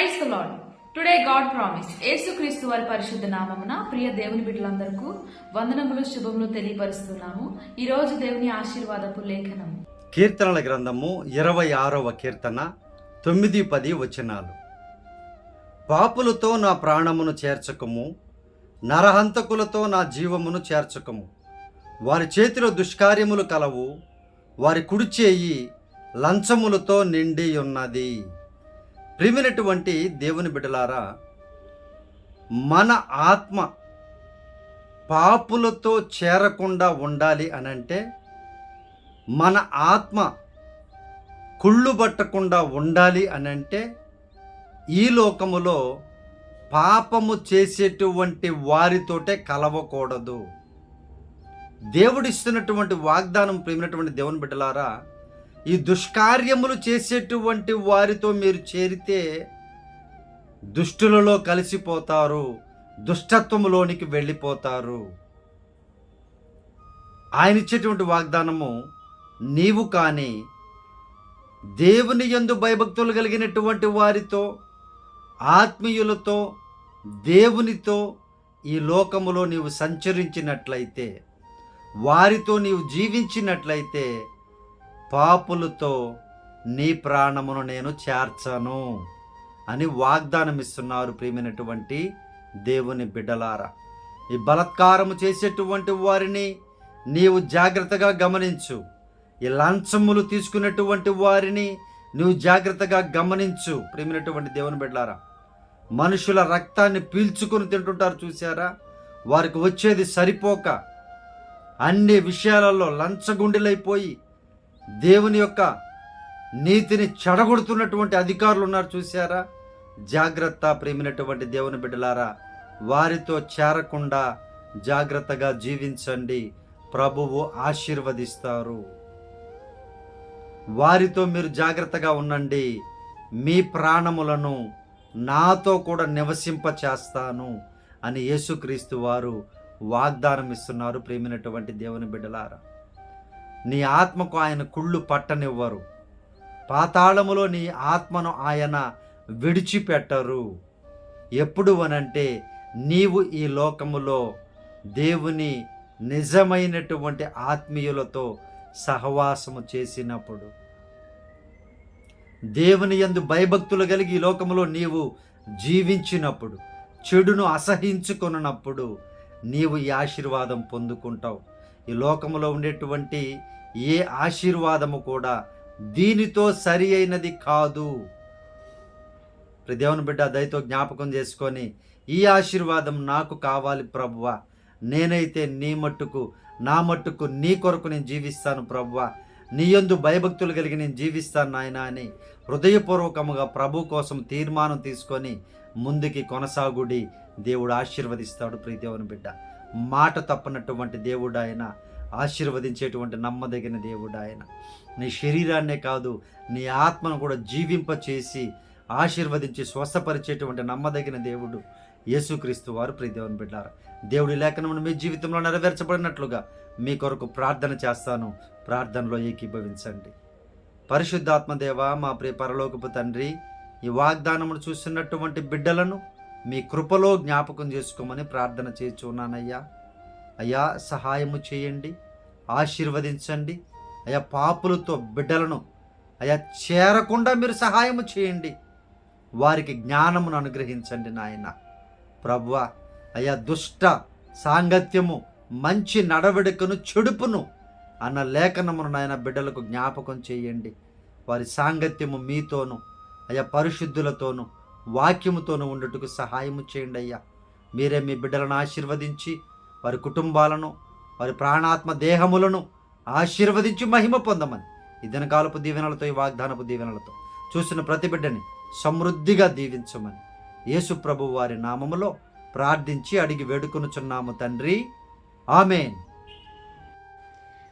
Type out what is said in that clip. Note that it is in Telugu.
Praise the lord today God promise యేసుక్రీస్తు వారి పరిశుద్ధ నామమున ప్రియ దేవుని బిడ్డలందరకు వందనములు శుభములు తెలియపరుస్తున్నాము. ఈ రోజు దేవుని ఆశీర్వాదపు లేఖనము. కీర్తనల గ్రంథము ఇరవై ఆరవ కీర్తన తొమ్మిది పది వచనాలు. పాపులతో నా ప్రాణమును చేర్చకము నరహంతకులతో నా జీవమును చేర్చకము. వారి చేతిలో దుష్కార్యములు కలవు వారి కుడి చేయి లంచములతో నిండి ఉన్నది. ప్రిమినటువంటి దేవుని బిడ్డలారా మన ఆత్మ పాపులతో చేరకుండా ఉండాలి అనంటే మన ఆత్మ కుళ్ళు పట్టకుండా ఉండాలి అని అంటే ఈ లోకములో పాపము చేసేటువంటి వారితోటే కలవకూడదు. దేవుడిస్తున్నటువంటి వాగ్దానం ప్రేమినటువంటి దేవుని బిడ్డలారా ఈ దుష్కార్యములు చేసేటువంటి వారితో మీరు చేరితే దుష్టులలో కలిసిపోతారు దుష్టత్వములోనికి వెళ్ళిపోతారు. ఆయన ఇచ్చేటువంటి వాగ్దానము నీవు కానీ దేవుని యందు భయభక్తులు కలిగినటువంటి వారితో ఆత్మీయులతో దేవునితో ఈ లోకములో నీవు సంచరించినట్లయితే వారితో నీవు జీవించినట్లయితే పాపులతో నీ ప్రాణమును నేను చేర్చను అని వాగ్దానం ఇస్తున్నారు ప్రియమైనటువంటి దేవుని బిడ్డలారా. ఈ బలత్కారము చేసేటువంటి వారిని నీవు జాగ్రత్తగా గమనించు. ఈ లంచములు తీసుకునేటువంటి వారిని నువ్వు జాగ్రత్తగా గమనించు ప్రేమినటువంటి దేవుని బిడ్డలారా. మనుషుల రక్తాన్ని పీల్చుకుని తింటుంటారు చూసారా వారికి వచ్చేది సరిపోక అన్ని విషయాలలో లంచగుండెలైపోయి దేవుని యొక్క నీతిని చెడగొడుతున్నటువంటి అధికారులు ఉన్నారు చూసారా జాగ్రత్త ప్రేమినటువంటి దేవుని బిడ్డలారా వారితో చేరకుండా జాగ్రత్తగా జీవించండి. ప్రభువు ఆశీర్వదిస్తారు. వారితో మీరు జాగ్రత్తగా ఉండండి. మీ ప్రాణములను నాతో కూడా నివసింప చేస్తాను అని యేసుక్రీస్తు వారు వాగ్దానం ఇస్తున్నారు ప్రేమినటువంటి దేవుని బిడ్డలారా. నీ ఆత్మకు ఆయన కుళ్ళు పట్టనివ్వరు. పాతాళములో నీ ఆత్మను ఆయన విడిచిపెట్టరు. ఎప్పుడు అనంటే నీవు ఈ లోకములో దేవుని నిజమైనటువంటి ఆత్మీయులతో సహవాసము చేసినప్పుడు. దేవుని యందు భయభక్తులు కలిగి ఈ లోకములో నీవు జీవించినప్పుడు చెడును అసహించుకున్నప్పుడు నీవు ఈ ఆశీర్వాదం పొందుకుంటావు. ఈ లోకములో ఉండేటువంటి ఏ ఆశీర్వాదము కూడా దీనితో సరి అయినది కాదు. దేవుని బిడ్డ దయతో జ్ఞాపకం చేసుకొని ఈ ఆశీర్వాదం నాకు కావాలి ప్రభువ. నేనైతే నీ మట్టుకు నా మట్టుకు నీ కొరకు నేను జీవిస్తాను ప్రభువ. నీ యందు భయభక్తులు కలిగి నేను జీవిస్తాను నాయన అని హృదయపూర్వకముగా ప్రభు కోసం తీర్మానం తీసుకొని ముందుకి కొనసాగుడి. దేవుడు ఆశీర్వదిస్తాడు ప్రీదేవుని బిడ్డ. మాట తప్పనటువంటి దేవుడు ఆయన ఆశీర్వదించేటువంటి నమ్మదగిన దేవుడు ఆయన నీ శరీరాన్నే కాదు నీ ఆత్మను కూడా జీవింప చేసి ఆశీర్వదించి స్వస్థపరిచేటువంటి నమ్మదగిన దేవుడు యేసుక్రీస్తు వారు ప్రియదేవుని బిడ్డారు. దేవుడి లేఖనమును మీ జీవితంలో నెరవేర్చబడినట్లుగా మీ కొరకు ప్రార్థన చేస్తాను. ప్రార్థనలో ఏకీభవించండి. పరిశుద్ధాత్మదేవ మా ప్రియ పరలోకపు తండ్రి ఈ వాగ్దానమును చూస్తున్నటువంటి బిడ్డలను మీ కృపలో జ్ఞాపకం చేసుకోమని ప్రార్థన చేస్తున్నానయ్యా. అయ్యా సహాయము చేయండి ఆశీర్వదించండి. అయ్యా పాపులతో బిడ్డలను అయ్యా చేరకుండా మీరు సహాయము చేయండి. వారికి జ్ఞానమును అనుగ్రహించండి నాయన. ప్రభువ అయ్యా దుష్ట సాంగత్యము మంచి నడవడికను చెడుపును అన్న లేఖనమును నాయన బిడ్డలకు జ్ఞాపకం చేయండి. వారి సాంగత్యము మీతోను అయ్యా పరిశుద్ధులతోనూ వాక్యముతోనూ ఉండుటకు సహాయము చేయండి అయ్యా. మీరే మీ బిడ్డలను ఆశీర్వదించి వారి కుటుంబాలను వారి ప్రాణాత్మ దేహములను ఆశీర్వదించి మహిమ పొందమని ఈ దినకాలపు దీవెనలతో ఈ వాగ్దానపు దీవెనలతో చూసిన ప్రతి బిడ్డని సమృద్ధిగా దీవించమని యేసు ప్రభు వారి నామములో ప్రార్థించి అడిగి వేడుకొనుచున్నాము తండ్రి. ఆమెన్.